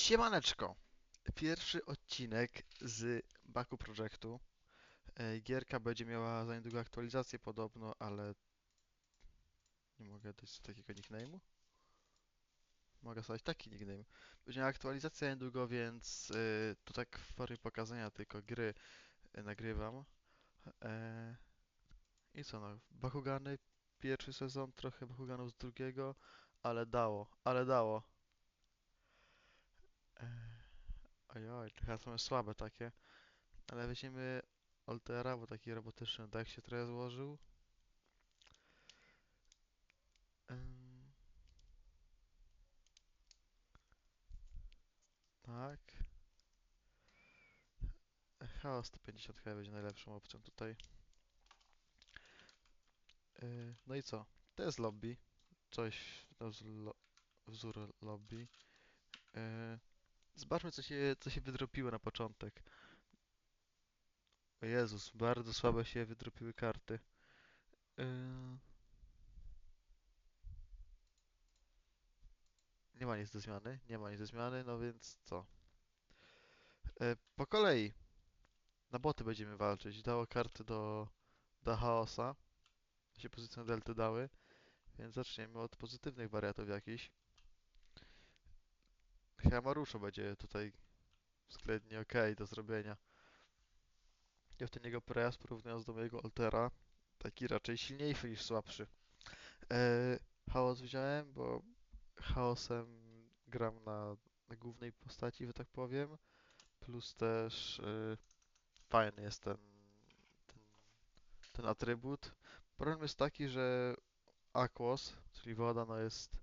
Siemaneczko! Pierwszy odcinek z Baku Projektu. E, Gierka będzie miała za niedługo aktualizację podobno, ale nie mogę dać takiego nickname'u. Mogę sobie taki nickname. Będzie miała aktualizację za niedługo, więc y, to tak w formie pokazania tylko gry y, nagrywam. E, I co no, Bakugany pierwszy sezon, trochę Bakuganów z drugiego, ale dało, ale dało. E, Ojoj, trochę są słabe takie. Ale weźmiemy Altera, bo taki robotyczny deck się trochę złożył. Tak. Chaos 150 chyba będzie najlepszą opcją tutaj. Yy, no i co? To jest lobby. Coś no, lo wzór lobby. Yy, zobaczmy co się, co się wydropiło na początek. O Jezus, bardzo słabe się wydropiły karty. Yy... Nie ma nic do zmiany, nie ma nic do zmiany, no więc co? Yy, po kolei. Na boty będziemy walczyć. Dało karty do, do chaosa. Się pozycją delty dały. Więc zaczniemy od pozytywnych wariatów jakichś. Chyba będzie tutaj względnie ok do zrobienia. Ja w ten jego prejazd porównując do mojego Altera, taki raczej silniejszy niż słabszy. E, chaos wziąłem, bo chaosem gram na, na głównej postaci, że tak powiem. Plus też e, fajny jest ten, ten, ten atrybut. Problem jest taki, że Aquos, czyli woda, no jest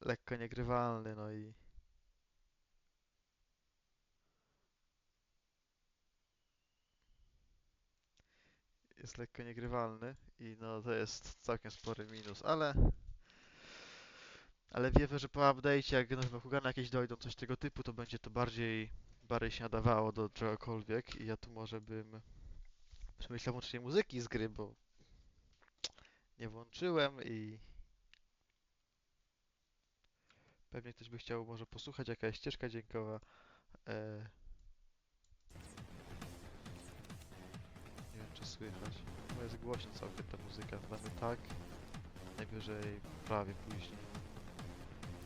lekko niegrywalny, no i jest lekko niegrywalny i no to jest całkiem spory minus, ale ale wierzę, że po update'cie jak nowe Bakugany jakieś dojdą, coś tego typu, to będzie to bardziej bardziej się nadawało do czegokolwiek i ja tu może bym przemyślał łącznie muzyki z gry, bo nie włączyłem i pewnie ktoś by chciał może posłuchać jakaś ścieżka dźwiękowa. E... słychać. No jest głośno całkiem ta muzyka. Damy tak. Najwyżej prawie później.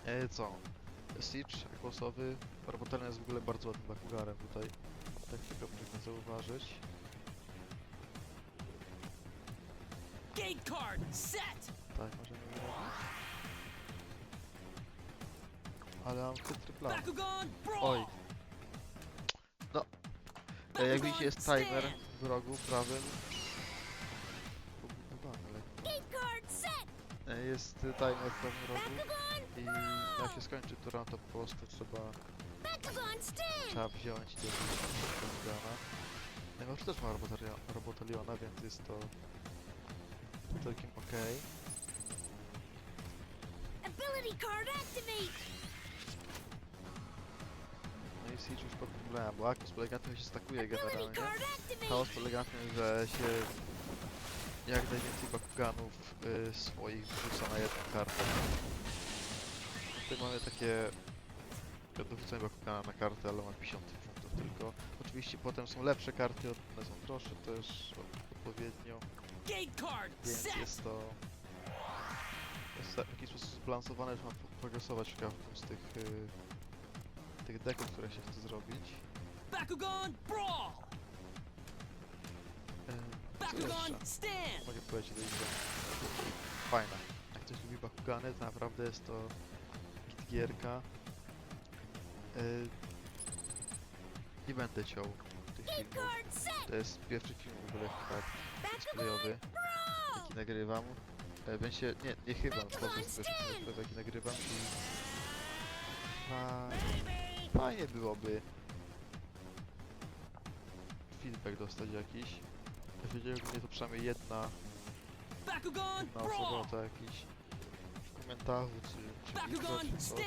E, co? Siege głosowy. Robotelny jest w ogóle bardzo ładnym Bakugarem tutaj. Tak tylko można zauważyć. Gate card set. Tak, możemy zrobić. Ale mam chytry plan. Oj. No. E, jak widzicie jest timer rogu prawym. Jest y, timer w prawym rogu i jak się skończy tura, to po prostu trzeba, trzeba wziąć dobić Bakugana. Najmłodszy też ma robotaliona, więc jest to całkiem okej. Ability card activate! I Siege już pod problemem, bo Akus polega na tym, że się stakuje generalnie. Chaos polega na tym, że się jak najwięcej Bakuganów y, swoich wrzuca na jedną kartę. Tutaj mamy takie dorzucenie Bakugana na kartę, ale ma 50 punktów tylko. Oczywiście potem są lepsze karty, one są droższe też odpowiednio, więc jest to jest w jakiś sposób zbalansowane, że ma pro- progresować w każdym z tych, y, tych deków, które się chce zrobić. Bakugan brawl. Jeszcze? Bakugan stand. mogę powiedzieć innego. Fajna. Jak ktoś lubi Bakugany, to naprawdę jest to git gierka. Yy, nie będę ciął tych filmów. To jest pierwszy film w ogóle cosplayowy, jaki nagrywam. E, Będzie się, nie, nie chyba, prostu jest pierwszy film jaki nagrywam i. fajnie byłoby feedback dostać jakiś. Wiedziałem, mnie to przynajmniej jedna Bakugan na osobę brawl. to jakiś w komentarzu, czy, czy mikro, czy co, czy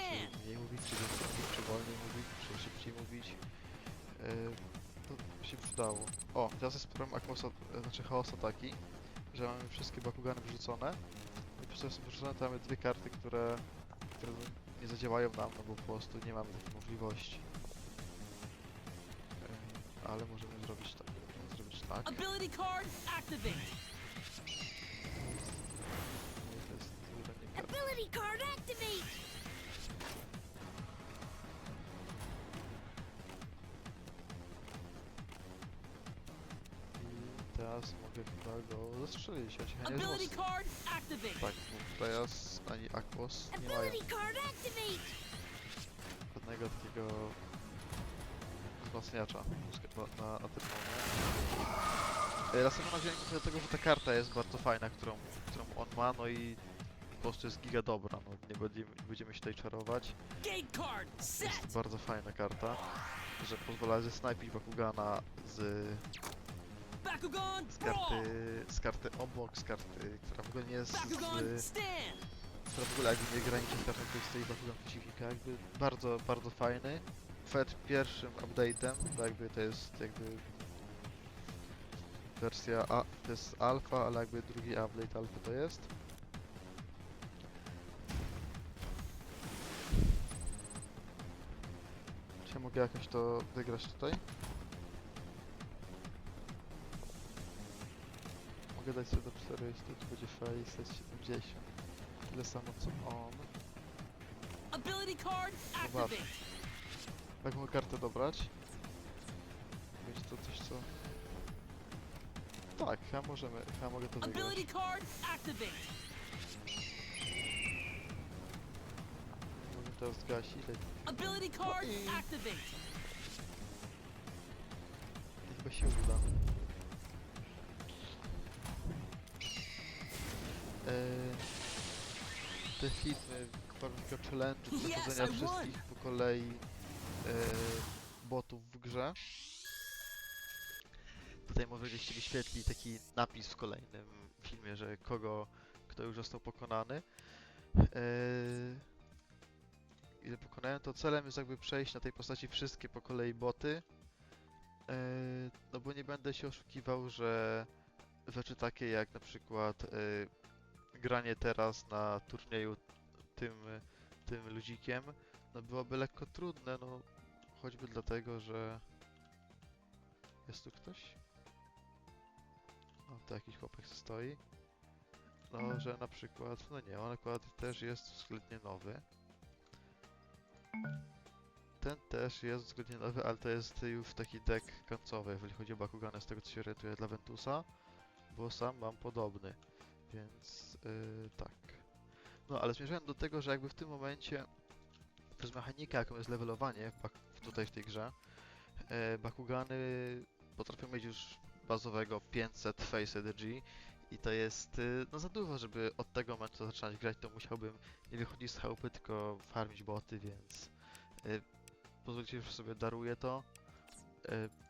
mniej mówić, czy więcej mówić, czy wolniej mówić, czy szybciej mówić. Yy, to się przydało. O, teraz jest problem Akmosa, znaczy chaosa taki, że mamy wszystkie Bakugany wyrzucone i przez to są wyrzucone to mamy dwie karty, które, które nie zadziałają nam, no bo po prostu nie mamy możliwości. E, ale możemy zrobić tak, zrobić tak. Ability card activate. Nie, to jest używanie karty. Ability card activate. I teraz chyba go zastrzelić, chociaż ja nie jest Ability mocny. card activate. Tak, bo teraz ani Aquos nie mają Ability card activate. żadnego takiego wzmacniacza na, na, na tym Raz na wziąłem tylko dlatego, że ta karta jest bardzo fajna, którą, którą on ma, no i po prostu jest giga dobra, no nie będziemy, nie będziemy się tutaj czarować. Gate card Jest set. bardzo fajna karta, że pozwala zesnajpić Bakugana z, z karty, z karty obok, z karty, która w ogóle nie jest z, która w ogóle jakby nie graniczy z kartą, której stoi Bakugan przeciwnika, jakby bardzo, bardzo fajny. Przed pierwszym update'em, to jakby to jest jakby wersja A, to jest alfa, ale jakby drugi update alfa to jest. Czy mogę jakoś to wygrać tutaj? Mogę dać sobie do 400, to będzie face, jest 70. Tyle samo co on. Ability card activate. Jak mogę kartę dobrać? Będzie to coś co... Tak, chyba możemy, chyba mogę to wygrać. Ability card activate. Mogę to zgasić, Ability card i- activate. i chyba się uda. Te filmy w formie takiego challenge'u przechodzenia wszystkich po kolei eee, botów w grze. Tutaj może gdzieś wyświetli taki napis w kolejnym filmie, że kogo, kto już został pokonany. Eee, ile pokonałem, to celem jest jakby przejść na tej postaci wszystkie po kolei boty. No bo nie będę się oszukiwał, że rzeczy takie jak na przykład granie teraz na turnieju tym, tym ludzikiem, no byłoby lekko trudne, no choćby dlatego, że jest tu ktoś? O, to jakiś chłopak stoi. No, że na przykład, no nie, on akurat też jest względnie nowy. Ten też jest względnie nowy, ale to jest już taki deck końcowy, jeżeli chodzi o Bakugana, z tego co się orientuję dla Ventusa, bo sam mam podobny, więc yy, tak. No, ale zmierzałem do tego, że jakby w tym momencie przez mechanikę, jaką jest levelowanie tutaj w tej grze, e, Bakugany potrafią mieć już bazowego 500 Face Energy i to jest y, no za dużo, żeby od tego momentu zaczynać grać, to musiałbym nie wychodzić z chałupy, tylko farmić boty, więc y, pozwólcie, że sobie daruję to. Y,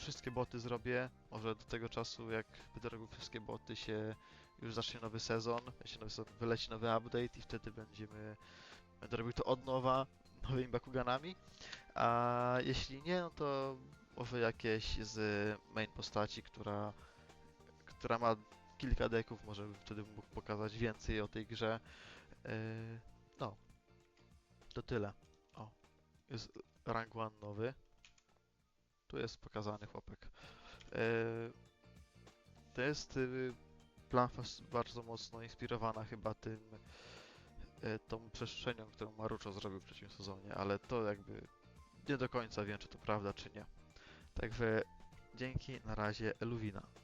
wszystkie boty zrobię, może do tego czasu jak będę robił wszystkie boty się już zacznie nowy sezon, się nowy sezon wyleci nowy update i wtedy będziemy będę robił to od nowa nowymi Bakuganami. A jeśli nie, no to może jakieś z main postaci, która, która ma kilka deków, może wtedy mógł pokazać więcej o tej grze. Yy, no, to tyle. O, jest rank 1 nowy. Tu jest pokazany chłopek. Yy, to jest planfa bardzo mocno inspirowana chyba tym e, tą przestrzenią, którą Maruczo zrobił w trzecim sezonie, ale to jakby nie do końca wiem, czy to prawda, czy nie. Także dzięki, na razie, Eluwina.